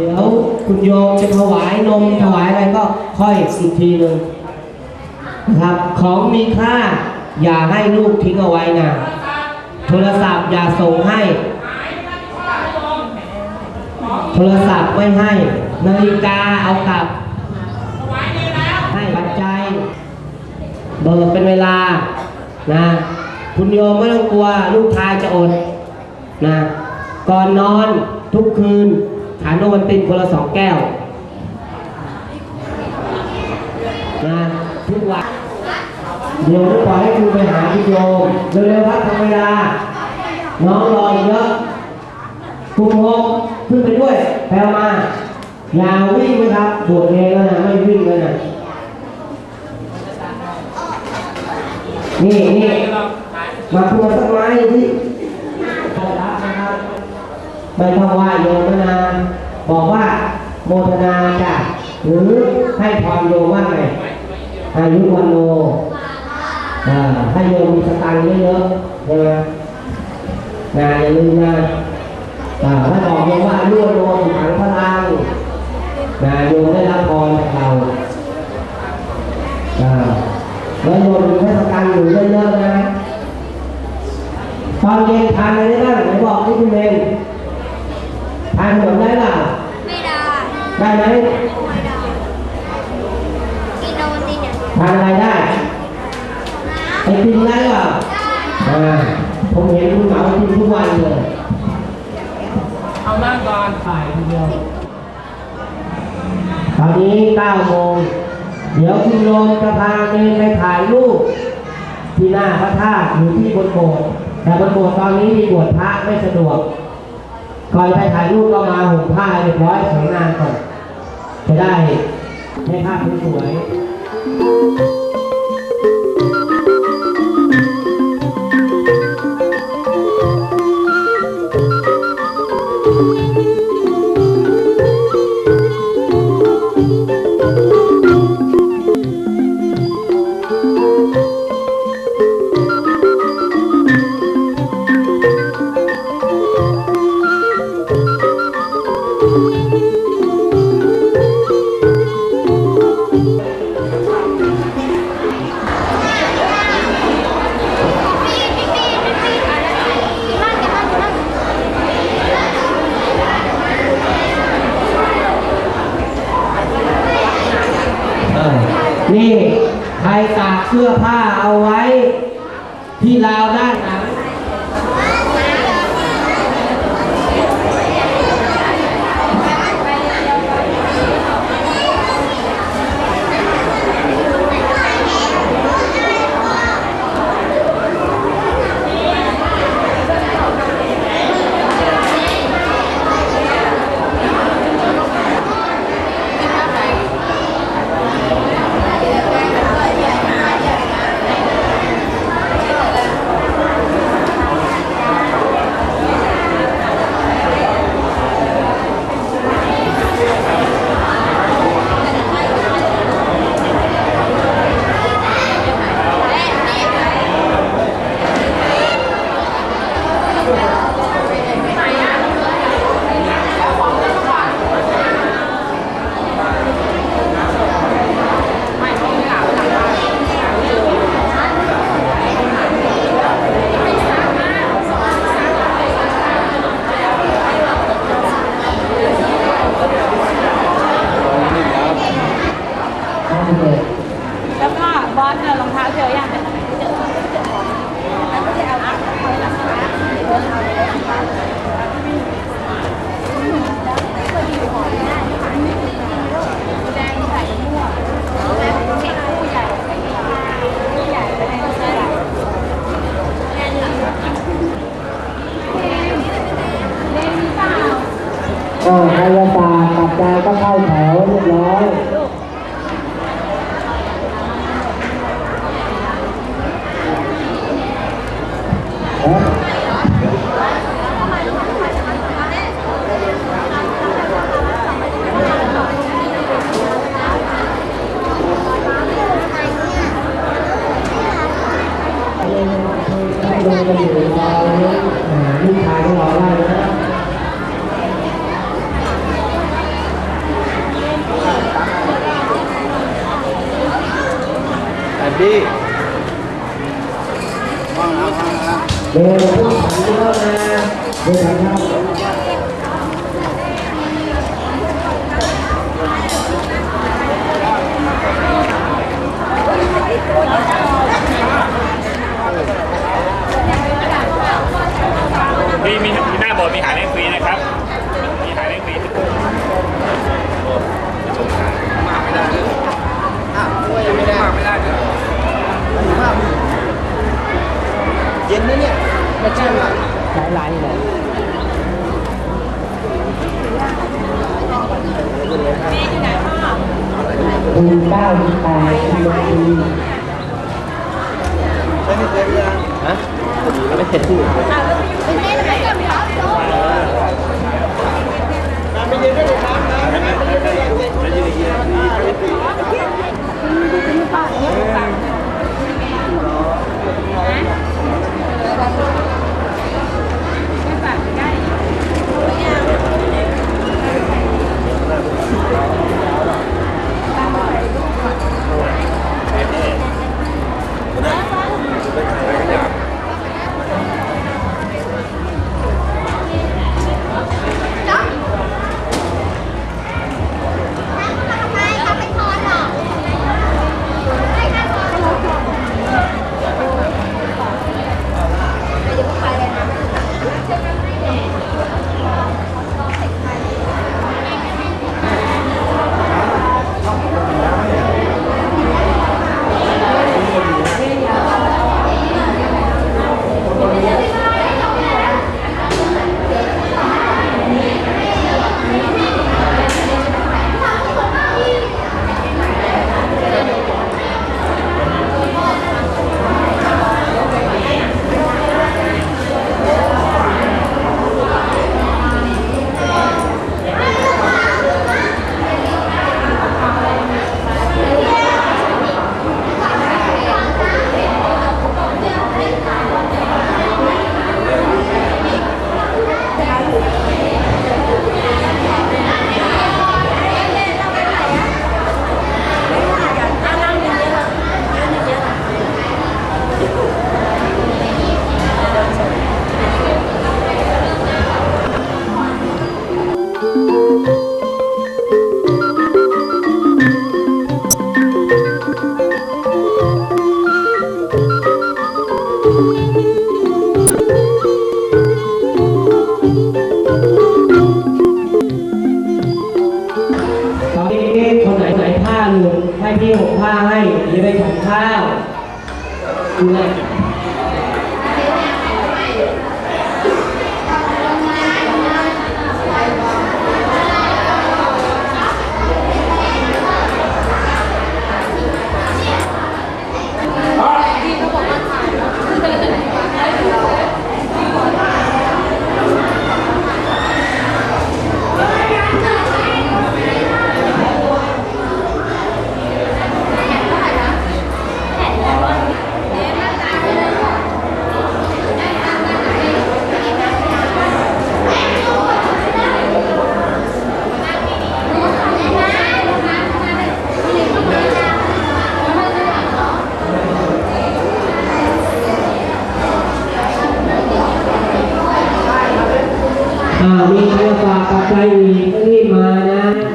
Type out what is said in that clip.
เดี๋ยวคุณโยมจะถวายนมถวายอะไรก็ค่อยอีกทีหนึ่งนะครับของมีค่าอย่าให้ลูกทิ้งเอาไว้นะโทรศัพท์อย่าส่งให้ โทรศัพท์ไม่ให้ นาฬิกาเอากลับ ให้ปัจจัยเบิกเป็นเวลานะคุณโยมไม่ต้องกลัว ลูกชายจะอดนะก่อนนอนทุกคืน โอวันตินคนละสองแก้วนะทุกวันเดี๋ยวปล่อยให้คุณไปหาคุณโยมเร็วๆครับทำเวลา น้องรออีกเยอะคุณโยมขึ้นไปด้วยแปลมา อย่าวิ่งนะครับบวชเองแล้วนะไม่วิ่งแล้วนะนี่นี่มาพูดสักไม้ที่ไม่ต้องว่าโยมนาน บอกว่าโมทนาจ้ะหรือให้พรโยมว่าไงอายุวันโนอ่าให้โยมมีสตางค์เยอะๆนะงานอย่าลืมนะอ่าถ้าบอกโยมว่าอายุวันโนสุขังพลังนะโยมได้รับพรจากเรา แล้วโยนเทศกาลอยู่เยอะๆนะ ตอนเย็นทานอะไรได้บ้างไหนบอกที่คุณเองทานขนมได้เปล่า ไม่ได้ ได้ไหม ไม่ได้กินโนตินเนี่ย ทานอะไรได้ไอติมได้เปล่าอ่าผมเห็นคุณเหมาไอติมทุกวันเลยเอานั่งก่อนถ่ายทีเดียวตอนนี้9โมงเดี๋ยวคุณโยมจะพาเดินไปถ่ายรูปที่หน้าพระธาตุอยู่ที่บนโบสถ์แต่บนโบสถ์ตอนนี้มีบวชพระไม่สะดวกก่อนไปถ่ายรูปก็มาห่มผ้าให้เรียบร้อยสวยงามก่อนจะได้ให้ภาพสวยๆ เเสื้อผ้าเอาไว้ ดีว่างแล้วว่างแล้วเดี๋ยวผู้ขันเข้ามาเดี๋ยวครับมีมีมีหน้าบสถ์มีหาเล่นฟรีนะครับ มีหาเล่นฟรีทุกคน มากไม่ได้เลยอ้าวช่วยไม่ได้มากไม่ได้เลยเย็นนะ เนี่ยไม่ใช่หรอใช้ไลน์เลยดูเก้าคูณแปดคูณคูณใช่นี่เจ๊ยังฮะไม่เสร็จที่ มีใครฝากปัจจัยอีกรีบมานะ